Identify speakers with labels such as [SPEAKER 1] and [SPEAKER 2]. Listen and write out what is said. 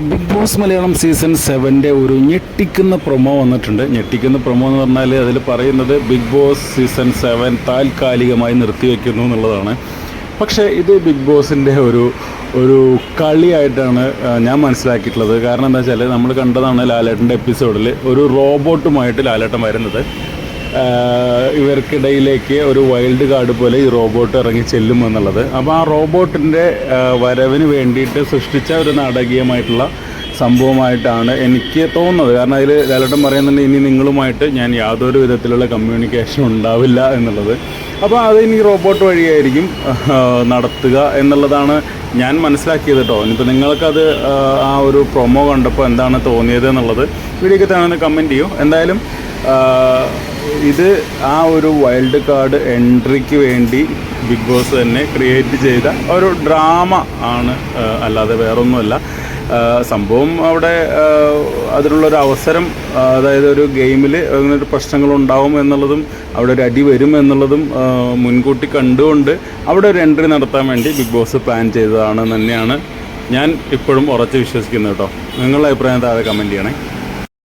[SPEAKER 1] Big boss Malayalam season സെവന്റെ ഒരു ഞെട്ടിക്കുന്ന പ്രൊമോ വന്നിട്ടുണ്ട്. ഞെട്ടിക്കുന്ന പ്രൊമോ എന്ന് പറഞ്ഞാൽ അതിൽ പറയുന്നത് ബിഗ് ബോസ് സീസൺ സെവൻ താൽക്കാലികമായി നിർത്തിവെക്കുന്നു എന്നുള്ളതാണ്. പക്ഷേ ഇത് ബിഗ് ബോസിന്റെ ഒരു ഒരു കളിയായിട്ടാണ് ഞാൻ മനസ്സിലാക്കിയിട്ടുള്ളത്. കാരണം എന്താ വെച്ചാൽ നമ്മൾ കണ്ടതാണ് ലാലേട്ടന്റെ എപ്പിസോഡിൽ ഒരു റോബോട്ടുമായിട്ട് ലാലേട്ടൻ വരുന്നത്. ഇവർക്കിടയിലേക്ക് ഒരു വൈൽഡ് കാർഡ് പോലെ ഈ റോബോട്ട് ഇറങ്ങി ചെല്ലും എന്നുള്ളത് അപ്പോൾ ആ റോബോട്ടിന്റെ വരവിന് വേണ്ടിയിട്ട് സൃഷ്ടിച്ച ഒരു നാടകീയമായിട്ടുള്ള സംഭവമായിട്ടാണ് എനിക്ക് തോന്നുന്നത്. കാരണം അതിൽ ലാലട്ടൻ പറയുന്നുണ്ട് ഇനി നിങ്ങളുമായിട്ട് ഞാൻ യാതൊരു വിധത്തിലുള്ള കമ്മ്യൂണിക്കേഷൻ ഉണ്ടാവില്ല എന്നുള്ളത്. അപ്പോൾ അത് ഇനി റോബോട്ട് വഴിയായിരിക്കും നടത്തുക എന്നുള്ളതാണ് ഞാൻ മനസ്സിലാക്കിയത് കേട്ടോ ഇനിയിപ്പോൾ നിങ്ങൾക്കത് ആ ഒരു പ്രൊമോ കണ്ടപ്പോൾ എന്താണ് തോന്നിയത് എന്നുള്ളത് വീഡിയോക്ക് തന്നെ കമന്റ് ചെയ്യൂ. എന്തായാലും ഇത് ആ ഒരു വൈൽഡ് കാർഡ് എൻട്രിക്ക് വേണ്ടി ബിഗ് ബോസ് തന്നെ ക്രിയേറ്റ് ചെയ്ത ഒരു ഡ്രാമ ആണ് അല്ലാതെ വേറൊന്നുമല്ല. സംഭവം അവിടെ അതിനുള്ളൊരു അവസരം അതായത് ഒരു ഗെയിമിൽ അങ്ങനെ പ്രശ്നങ്ങൾ ഉണ്ടാവും എന്നുള്ളതും അവിടെ ഒരു അടി വരും എന്നുള്ളതും മുൻകൂട്ടി കണ്ടുകൊണ്ട് അവിടെ ഒരു എൻട്രി നടത്താൻ വേണ്ടി ബിഗ് ബോസ് പ്ലാൻ ചെയ്തതാണ് തന്നെയാണ് ഞാൻ ഇപ്പോഴും ഉറച്ച് വിശ്വസിക്കുന്നത് കേട്ടോ. നിങ്ങളുടെ അഭിപ്രായം താഴെ കമന്റ് ചെയ്യണേ.